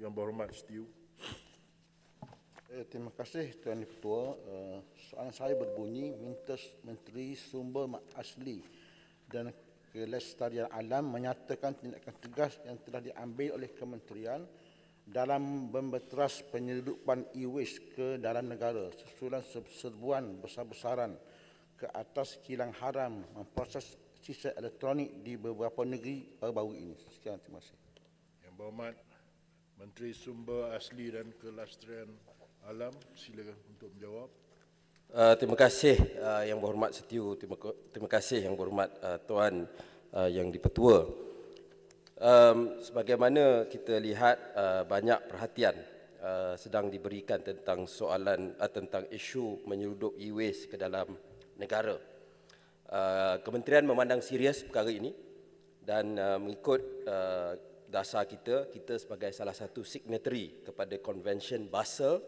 Yang berhormat Setiu. Eh, terima kasih Tuan Ketua. Uh, soalan saya berbunyi minta Menteri Sumber Asli dan Kelestarian Alam menyatakan tindakan tegas yang telah diambil oleh kementerian dalam membeteras penyeludupan e-waste ke dalam negara susulan se- serbuan besar-besaran ke atas kilang haram memproses sisa elektronik di beberapa negeri baru-baru ini. Sekian, terima kasih. Yang berhormat Menteri Sumber Asli dan Kelestarian Alam, silakan untuk menjawab. Uh, terima kasih uh, yang berhormat Setiu. Terima, terima kasih yang berhormat uh, Tuan uh, yang dipertua. Um, sebagaimana kita lihat uh, banyak perhatian uh, sedang diberikan tentang soalan uh, tentang isu menyeruduk e-waste ke dalam negara. Uh, kementerian memandang serius perkara ini dan uh, mengikut uh, dasar kita, kita sebagai salah satu signatory kepada Convention Basel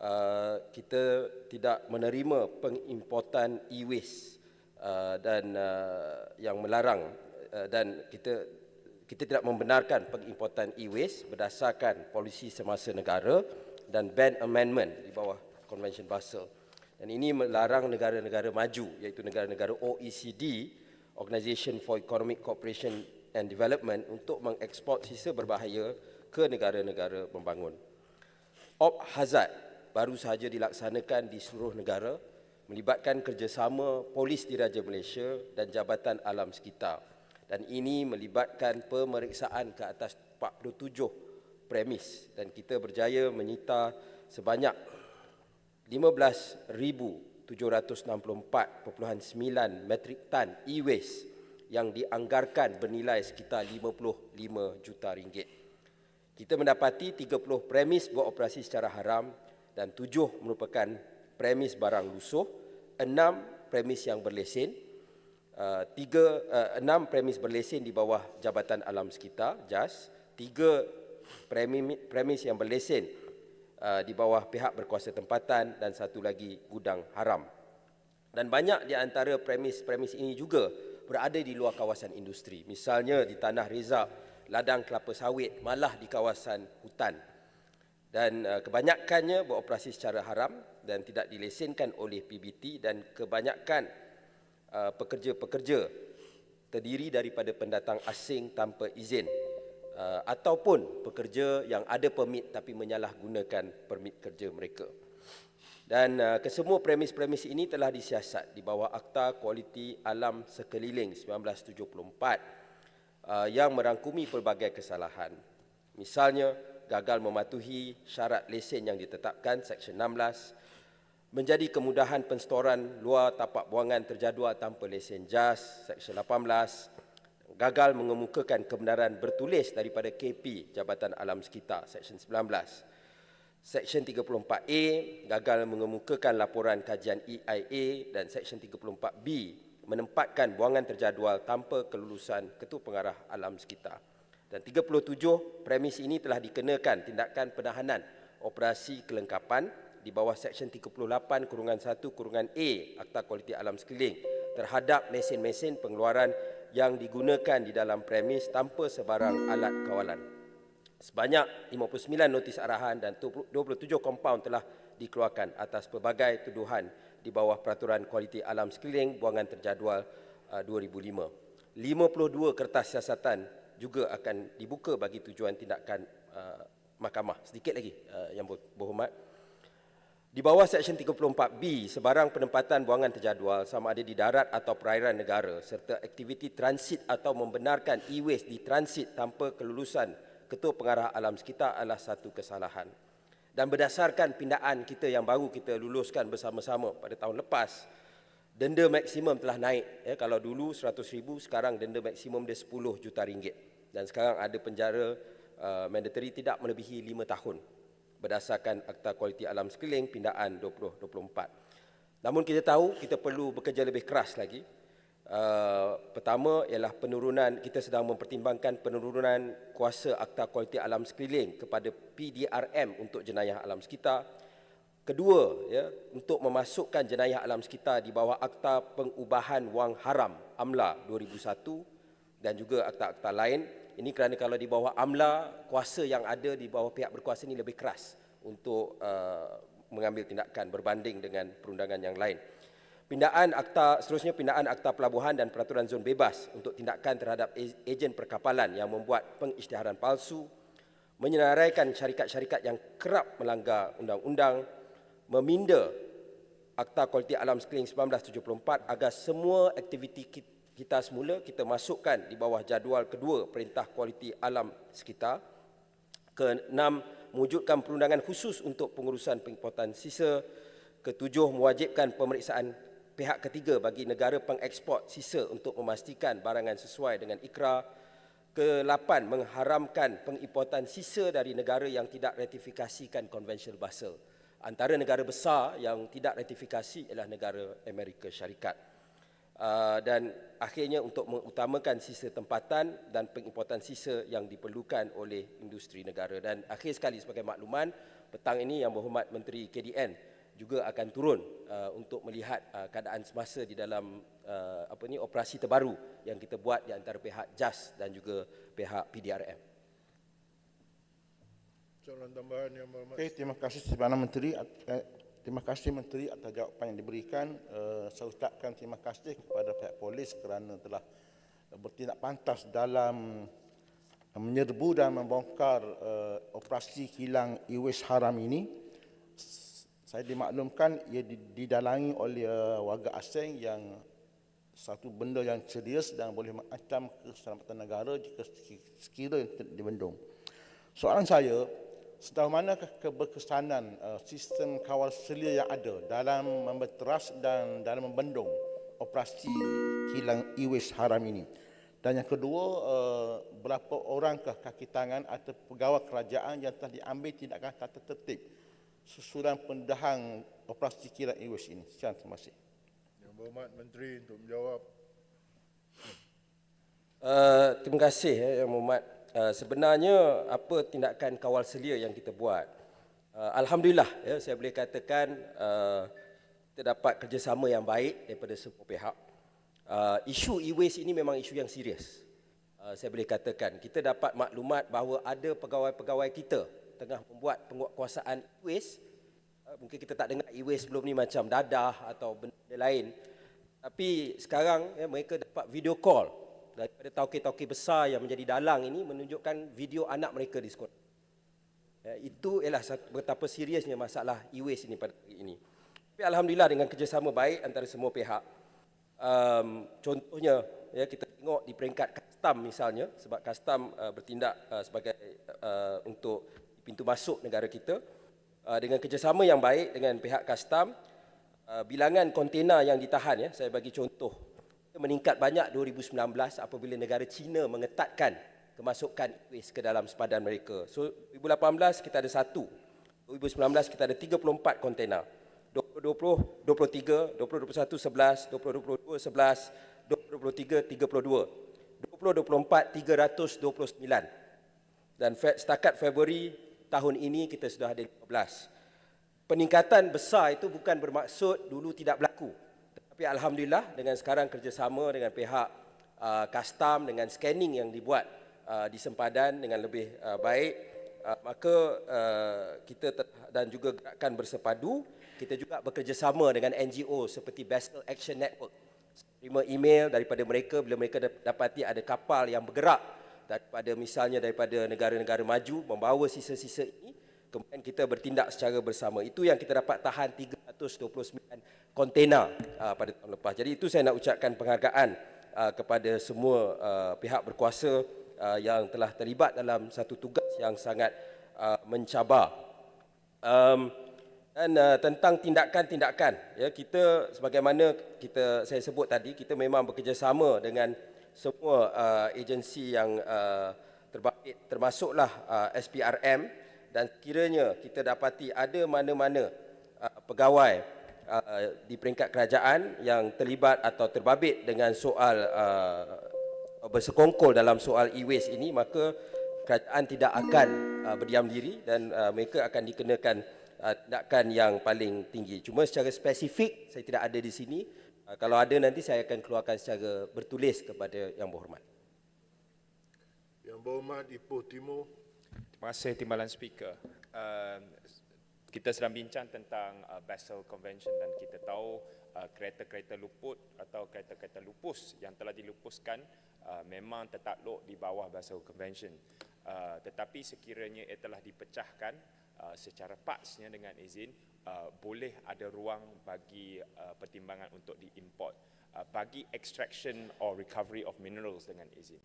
uh, kita tidak menerima pengimportan e-waste uh, dan uh, yang melarang uh, dan kita kita tidak membenarkan pengimportan e-waste berdasarkan polisi semasa negara dan ban amendment di bawah Convention Basel. Dan ini melarang negara-negara maju iaitu negara-negara OECD, Organisation for Economic Cooperation and Development untuk mengeksport sisa berbahaya ke negara-negara membangun. Op Hazard baru sahaja dilaksanakan di seluruh negara melibatkan kerjasama Polis Diraja Malaysia dan Jabatan Alam Sekitar. Dan ini melibatkan pemeriksaan ke atas 47 premis dan kita berjaya menyita sebanyak 15,764.9 metrik tan e-waste yang dianggarkan bernilai sekitar 55 juta ringgit. Kita mendapati 30 premis beroperasi secara haram dan 7 merupakan premis barang lusuh, 6 premis yang berlesen, uh, 3 uh, 6 premis berlesen di bawah Jabatan Alam Sekitar JAS, 3 premis premis yang berlesen uh, di bawah pihak berkuasa tempatan dan satu lagi gudang haram. Dan banyak di antara premis-premis ini juga berada di luar kawasan industri. Misalnya di Tanah Rezak, ladang kelapa sawit, malah di kawasan hutan. Dan uh, kebanyakannya beroperasi secara haram dan tidak dilesenkan oleh PBT dan kebanyakan uh, pekerja-pekerja terdiri daripada pendatang asing tanpa izin uh, ataupun pekerja yang ada permit tapi menyalahgunakan permit kerja mereka. Dan uh, kesemua premis-premis ini telah disiasat di bawah Akta Kualiti Alam Sekeliling 1974 uh, yang merangkumi pelbagai kesalahan. Misalnya, gagal mematuhi syarat lesen yang ditetapkan Seksyen 16, menjadi kemudahan penstoran luar tapak buangan terjadual tanpa lesen JAS Seksyen 18, gagal mengemukakan kebenaran bertulis daripada KP Jabatan Alam Sekitar Seksyen 19. Seksyen 34A gagal mengemukakan laporan kajian EIA dan Seksyen 34B menempatkan buangan terjadual tanpa kelulusan Ketua Pengarah Alam Sekitar. Dan 37 premis ini telah dikenakan tindakan penahanan operasi kelengkapan di bawah Seksyen 38 kurungan 1 kurungan A Akta Kualiti Alam Sekeliling terhadap mesin-mesin pengeluaran yang digunakan di dalam premis tanpa sebarang alat kawalan. Sebanyak 59 notis arahan dan 27 kompaun telah dikeluarkan atas pelbagai tuduhan di bawah Peraturan Kualiti Alam Sekeliling Buangan Terjadual uh, 2005. 52 kertas siasatan juga akan dibuka bagi tujuan tindakan uh, mahkamah. Sedikit lagi uh, yang ber- berhormat. Di bawah Seksyen 34B, sebarang penempatan buangan terjadual sama ada di darat atau perairan negara serta aktiviti transit atau membenarkan e-waste di transit tanpa kelulusan Ketua Pengarah Alam Sekitar adalah satu kesalahan. Dan berdasarkan pindaan kita yang baru kita luluskan bersama-sama pada tahun lepas, denda maksimum telah naik. Ya, kalau dulu 100 ribu, sekarang denda maksimum dia 10 juta ringgit. Dan sekarang ada penjara uh, mandatory tidak melebihi 5 tahun berdasarkan Akta Kualiti Alam Sekeliling Pindaan 2024. Namun kita tahu kita perlu bekerja lebih keras lagi. Uh, pertama ialah penurunan kita sedang mempertimbangkan penurunan kuasa Akta Kualiti Alam Sekeliling kepada PDRM untuk jenayah alam sekitar. Kedua, ya, untuk memasukkan jenayah alam sekitar di bawah Akta Pengubahan Wang Haram AMLA 2001 dan juga akta-akta lain Ini kerana kalau di bawah AMLA, kuasa yang ada di bawah pihak berkuasa ini lebih keras untuk uh, mengambil tindakan berbanding dengan perundangan yang lain. Pindaan akta seterusnya pindaan akta pelabuhan dan peraturan zon bebas untuk tindakan terhadap ejen perkapalan yang membuat pengisytiharan palsu, menyenaraikan syarikat-syarikat yang kerap melanggar undang-undang, meminda Akta Kualiti Alam Sekeliling 1974 agar semua aktiviti ki- kita semula kita masukkan di bawah jadual kedua Perintah Kualiti Alam Sekitar. Keenam, mewujudkan perundangan khusus untuk pengurusan pengimportan sisa. Ketujuh, mewajibkan pemeriksaan pihak ketiga bagi negara pengeksport sisa untuk memastikan barangan sesuai dengan ikrar. Kelapan, mengharamkan pengimportan sisa dari negara yang tidak ratifikasikan Konvensyen Basel. Antara negara besar yang tidak ratifikasi ialah negara Amerika Syarikat. Uh, dan akhirnya untuk mengutamakan sisa tempatan dan pengimportan sisa yang diperlukan oleh industri negara. Dan akhir sekali sebagai makluman, petang ini Yang Berhormat Menteri KDN juga akan turun uh, untuk melihat uh, keadaan semasa di dalam uh, apa ni operasi terbaru yang kita buat di antara pihak JAS dan juga pihak PDRM. Soalan tambahan yang berhormat. Okey, terima kasih Perdana Menteri. Eh, Terima kasih Menteri atas jawapan yang diberikan. Uh, saya ucapkan terima kasih kepada pihak polis kerana telah bertindak pantas dalam menyerbu dan membongkar uh, operasi kilang Iwis Haram ini. Saya dimaklumkan ia didalangi oleh uh, warga asing yang satu benda yang serius dan boleh mengancam keselamatan negara jika sekiranya dibendung. Soalan saya, sejauh manakah keberkesanan uh, sistem kawal selia yang ada dalam membeteras dan dalam membendung operasi kilang Iwis Haram ini? Dan yang kedua, uh, berapa orangkah kaki tangan atau pegawai kerajaan yang telah diambil tindakan tata tertib susulan pendedahan operasi kilang Iwis ini? Sekian, terima kasih. Yang berhormat Menteri untuk menjawab. Uh, terima kasih ya, Yang Berhormat. Uh, sebenarnya apa tindakan kawal selia yang kita buat? Uh, Alhamdulillah ya, saya boleh katakan uh, kita dapat kerjasama yang baik daripada semua pihak. Uh, isu e-waste ini memang isu yang serius. Uh, saya boleh katakan kita dapat maklumat bahawa ada pegawai-pegawai kita tengah membuat penguatkuasaan e-waste. Uh, mungkin kita tak dengar e-waste sebelum ni macam dadah atau benda lain. Tapi sekarang ya, mereka dapat video call daripada tauke-tauke besar yang menjadi dalang ini menunjukkan video anak mereka di sekolah. Ya, itu ialah betapa seriusnya masalah e-waste ini pada hari ini. Tapi Alhamdulillah dengan kerjasama baik antara semua pihak. Um, contohnya, ya, kita tengok di peringkat custom misalnya, sebab custom uh, bertindak uh, sebagai uh, untuk pintu masuk negara kita. Uh, dengan kerjasama yang baik dengan pihak uh, bilangan kontena yang ditahan, ya, saya bagi contoh, meningkat banyak 2019 apabila negara China mengetatkan kemasukan e-waste ke dalam sepadan mereka. So 2018 kita ada satu. 2019 kita ada 34 kontena. 2020 23, 2021 11, 2022 11, 2023 32. 2024 329. Dan setakat Februari tahun ini kita sudah ada 15. Peningkatan besar itu bukan bermaksud dulu tidak berlaku. Tapi alhamdulillah dengan sekarang kerjasama dengan pihak uh, custom dengan scanning yang dibuat uh, di sempadan dengan lebih uh, baik uh, maka uh, kita dan juga gerakan bersepadu kita juga bekerjasama dengan NGO seperti Basel Action Network terima email daripada mereka bila mereka dap- dapati ada kapal yang bergerak daripada misalnya daripada negara-negara maju membawa sisa-sisa ini kemudian kita bertindak secara bersama. Itu yang kita dapat tahan 329 kontena uh, pada tahun lepas. Jadi itu saya nak ucapkan penghargaan uh, kepada semua uh, pihak berkuasa uh, yang telah terlibat dalam satu tugas yang sangat uh, mencabar. Um, dan uh, tentang tindakan-tindakan ya kita sebagaimana kita saya sebut tadi kita memang bekerjasama dengan semua uh, agensi yang uh, terbabit termasuklah uh, SPRM dan kiranya kita dapati ada mana-mana uh, pegawai uh, di peringkat kerajaan yang terlibat atau terbabit dengan soal uh, bersekongkol dalam soal e-waste ini maka kerajaan tidak akan uh, berdiam diri dan uh, mereka akan dikenakan uh, tindakan yang paling tinggi. Cuma secara spesifik saya tidak ada di sini. Uh, kalau ada nanti saya akan keluarkan secara bertulis kepada yang berhormat. Yang Yang berhormat Ipoh Timur, Terima kasih Timbalan Speaker. Uh, kita sedang bincang tentang uh, Basel Convention dan kita tahu uh, kereta-kereta luput atau kereta-kereta lupus yang telah dilupuskan uh, memang tertakluk di bawah Basel Convention. Uh, tetapi sekiranya ia telah dipecahkan uh, secara partsnya dengan izin, uh, boleh ada ruang bagi uh, pertimbangan untuk diimport uh, bagi extraction or recovery of minerals dengan izin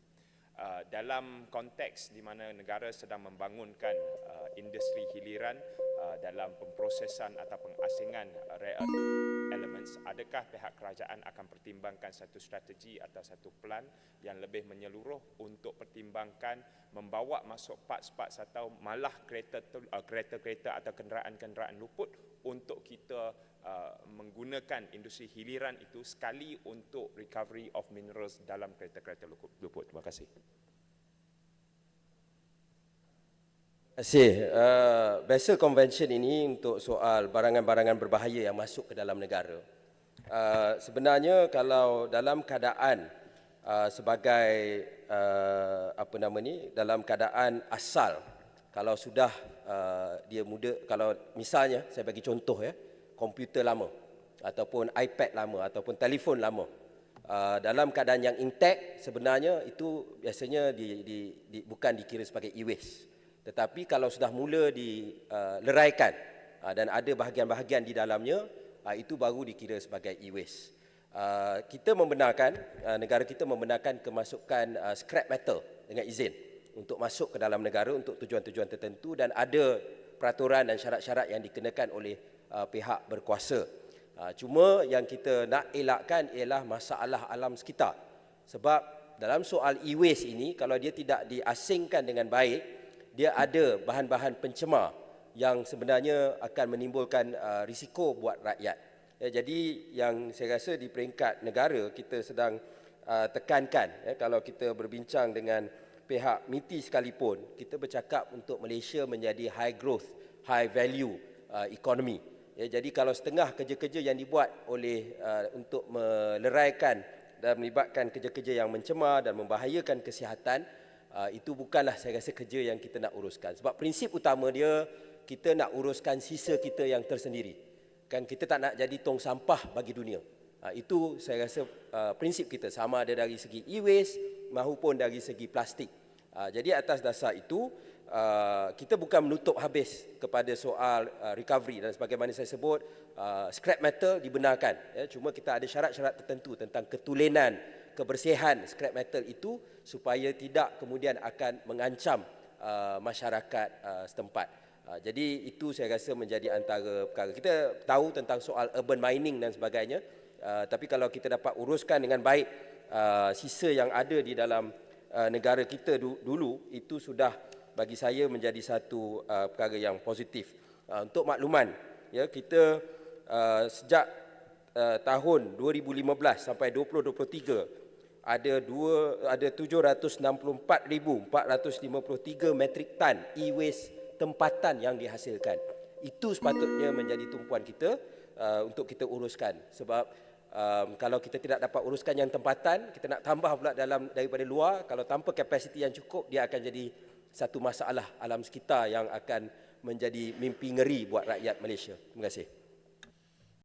uh, dalam konteks di mana negara sedang membangunkan uh, industri hiliran uh, dalam pemprosesan atau pengasingan uh, rare earth elements adakah pihak kerajaan akan pertimbangkan satu strategi atau satu plan yang lebih menyeluruh untuk pertimbangkan membawa masuk parts-parts atau malah uh, kereta-kereta atau kenderaan-kenderaan luput untuk kita uh, menggunakan industri hiliran itu sekali untuk recovery of minerals dalam kereta-kereta luput. Terima kasih. Terima kasih. Uh, Basel Convention ini untuk soal barangan-barangan berbahaya yang masuk ke dalam negara. Uh, sebenarnya kalau dalam keadaan uh, sebagai uh, apa nama ni dalam keadaan asal kalau sudah uh, dia muda kalau misalnya saya bagi contoh ya komputer lama ataupun iPad lama ataupun telefon lama uh, dalam keadaan yang intact sebenarnya itu biasanya di, di, di, bukan dikira sebagai e-waste tetapi kalau sudah mula dileraikan uh, dan ada bahagian-bahagian di dalamnya uh, itu baru dikira sebagai e-waste. Uh, kita membenarkan uh, negara kita membenarkan kemasukan uh, scrap metal dengan izin untuk masuk ke dalam negara untuk tujuan-tujuan tertentu dan ada peraturan dan syarat-syarat yang dikenakan oleh uh, pihak berkuasa. Uh, cuma yang kita nak elakkan ialah masalah alam sekitar. Sebab dalam soal e-waste ini kalau dia tidak diasingkan dengan baik dia ada bahan-bahan pencemar yang sebenarnya akan menimbulkan uh, risiko buat rakyat. Ya, jadi yang saya rasa di peringkat negara kita sedang uh, tekankan ya, kalau kita berbincang dengan pihak MITI sekalipun kita bercakap untuk Malaysia menjadi high growth, high value uh, economy. Ya, jadi kalau setengah kerja-kerja yang dibuat oleh uh, untuk meleraikan dan melibatkan kerja-kerja yang mencemar dan membahayakan kesihatan uh, itu bukanlah saya rasa kerja yang kita nak uruskan. Sebab prinsip utama dia kita nak uruskan sisa kita yang tersendiri. Kan kita tak nak jadi tong sampah bagi dunia. Uh, itu saya rasa uh, prinsip kita sama ada dari segi e-waste maupun dari segi plastik. Uh, jadi atas dasar itu uh, kita bukan menutup habis kepada soal uh, recovery dan sebagaimana saya sebut uh, scrap metal dibenarkan ya cuma kita ada syarat-syarat tertentu tentang ketulenan kebersihan scrap metal itu supaya tidak kemudian akan mengancam uh, masyarakat uh, setempat. Uh, jadi itu saya rasa menjadi antara perkara. Kita tahu tentang soal urban mining dan sebagainya. Uh, tapi kalau kita dapat uruskan dengan baik uh, sisa yang ada di dalam uh, negara kita du- dulu itu sudah bagi saya menjadi satu uh, perkara yang positif. Uh, untuk makluman, ya kita uh, sejak uh, tahun 2015 sampai 2023 ada dua ada 764,453 metrik tan e-waste tempatan yang dihasilkan. Itu sepatutnya menjadi tumpuan kita uh, untuk kita uruskan sebab um, kalau kita tidak dapat uruskan yang tempatan, kita nak tambah pula dalam daripada luar, kalau tanpa kapasiti yang cukup dia akan jadi satu masalah alam sekitar yang akan menjadi mimpi ngeri buat rakyat Malaysia. Terima kasih.